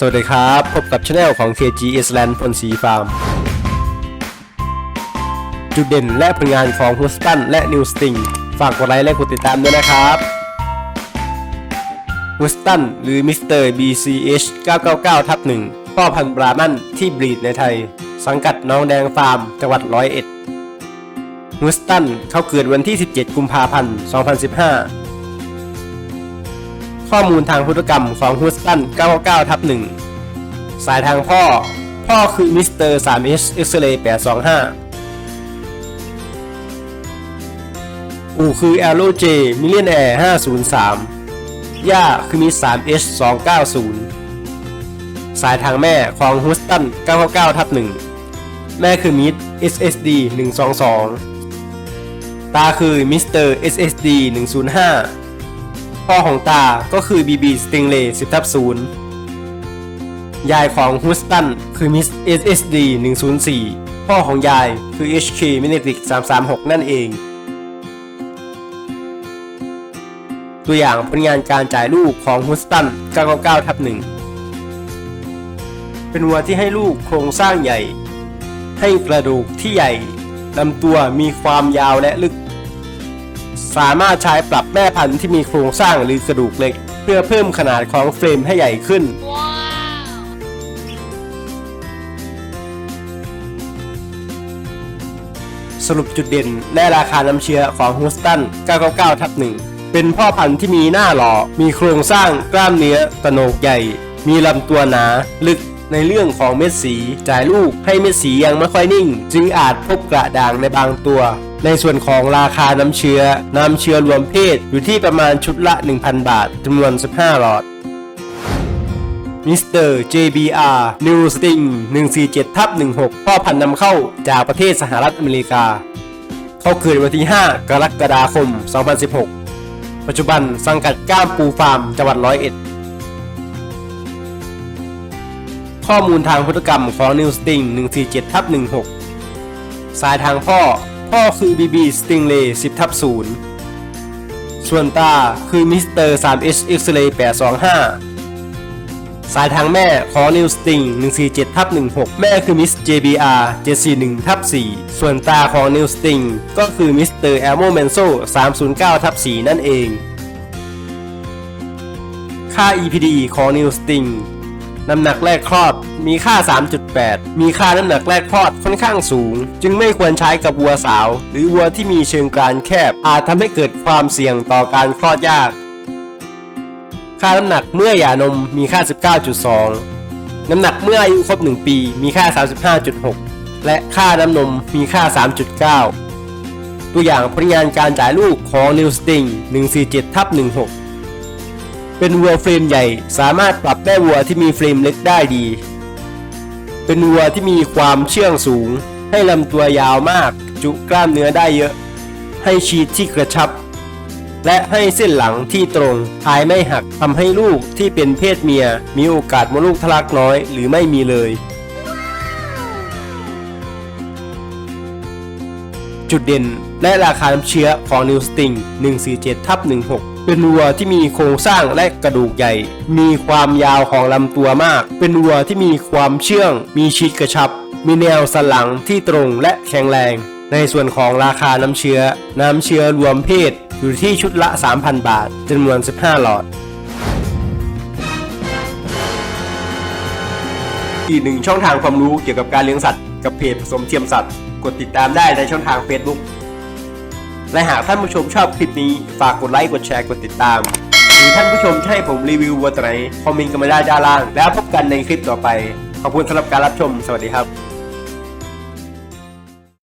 สวัสดีครับ พบกับช anel ของ KG i s l a n d พลสีฟาร์ม จุดเด่นและผลงานของ h o u s t o n และ New Sting ฝากกดไลค์และกดติดตามด้วยนะครับ h o u s t o n หรือ Mr. BCH 999ทับ1พ่อพันธุ์บรามันที่บรีดในไทย สังกัดน้องแดงฟาร์ม จังหวัดร้อยเอ็ดฮ o สตันเขาเกิดวันที่ 17 กุมภาพันธ์ 2015 ข้อมูลทางพุทธกรรมของฮ o สตัน 999ทับ1สายทางพ่อ พ่อคือมิสเตอร์ 3H X-ray 825อู่คือ a อ r o J Millionaire 503 ย่าคือมิส 3H 290 สายทางแม่ของฮ o สตัน 999ทับ1แม่คือมิด SSD 122 ตาคือมิสเตอร์ SSD 105 พ่อของตาก็คือ BB Stingley 10ทับ0ยายของฮ o สตันคือมิส SSD 104 พ่อของยายคือ HK Magnetic 336 นั่นเอง ตัวอย่างผลงานการจ่ายลูกของฮ o สตัน999ทับ1เป็นวัวที่ให้ลูกโครงสร้างใหญ่ ให้กระดูกที่ใหญ่ลำตัวมีความยาวและลึก สามารถใช้ปรับแม่พันธุ์ที่มีโครงสร้างหรือกระดูกเล็ก เพื่อเพิ่มขนาดของเฟรมให้ใหญ่ขึ้น สรุปจุดเด่นและราคาน้ำเชื้อของฮ o สตัน 999 ทับ 1 เป็นพ่อพันธุ์ที่มีหน้าหล่อ มีโครงสร้างกล้ามเนื้อตโหนกใหญ่ มีลำตัวหนา ลึกในเรื่องของเม็ดสี จ่ายลูกให้เม็ดสียังไม่ค่อยนิ่ง จึงอาจพบกระด่างในบางตัว ในส่วนของราคาน้ำเชื้อ น้ำเชื้อรวมเพศอยู่ที่ประมาณชุดละ 1,000 บาทจำนวน 15 หลอดมิสเตอร์ JBR New Sting 147ทับ16 พ่อพันธุ์นำเข้าจากประเทศสหรัฐอเมริกา เขาเกิดวันที่ 5 กรกฎาคม 2016 ปัจจุบันสังกัดก้ามปูฟาร์มจังหวัดร้อยเอ็ด ข้อมูลทางพุทธกรรมของ New Sting 147ทับ16 สายทางพ่อ พ่อคือ BB Stingley 10ทับ0ส่วนตาคือ Mr. 3H X-ray 825 สายทางแม่ของ New Sting 147ทับ16 แม่คือ Miss JBR 741ทับ4ส่วนตาของ New Sting ก็คือ Mr. Elmo Manso 309ทับ4นั่นเอง ค่า EPD ของ New Sting น้ำหนักแรกคลอดมีค่า 3.8 มีค่าน้ำหนักแรกคลอดค่อนข้างสูง จึงไม่ควรใช้กับวัวสาว หรือวัวที่มีเชิงกานแคบ อาจทำให้เกิดความเสี่ยงต่อการคลอดยาก ค่าน้ำหนักเมื่อหย่านมมีค่า 19.2 น้ำหนักเมื่ออายุครบ 1 ปีมีค่า 35.6 และค่าน้ำนมมีค่า 3.9 ตัวอย่างผลงานการจ่ายลูกของ New Sting 147ทับ16 เป็นวัวเฟรมใหญ่ สามารถปรับได้วัวที่มีเฟรมเล็กได้ดี เป็นวัวที่มีความเชื่องสูง ให้ลำตัวยาวมาก จุกล้ามเนื้อได้เยอะ ให้ชีดที่กระชับ และให้เส้นหลังที่ตรงท้ายไม่หักทำให้ลูกที่เป็นเพศเมีย มีโอกาสมดลูกทะลักน้อยหรือไม่มีเลย จุดเด่น และราคาน้ำเชื้อของ New Sting 147ทับ16 เป็นวัวที่มีโครงสร้างและกระดูกใหญ่ มีความยาวของลำตัวมาก เป็นวัวที่มีความเชื่อง มีชีดกระชับ มีแนวสันหลังที่ตรงและแข็งแรง ในส่วนของราคาน้ำเชื้อ น้ำเชื้อรวมเพศอยู่ที่ชุดละ 3,000 บาทจำนวน 15 หลอดอีกหนึ่งช่องทางความรู้เกี่ยวกับการเลี้ยงสัตว์ กับเพจผสมเทียมสัตว์ กดติดตามได้ในช่องทาง Facebook และหากท่านผู้ชมชอบคลิปนี้ ฝากกดไลค์กดแชร์กดติดตาม หรือท่านผู้ชมให้ผมรีวิววัวตัวไหนคอมเมนต์กันมาได้ด้านล่าง แล้วพบกันในคลิปต่อไป ขอบคุณสำหรับการรับชม สวัสดีครับ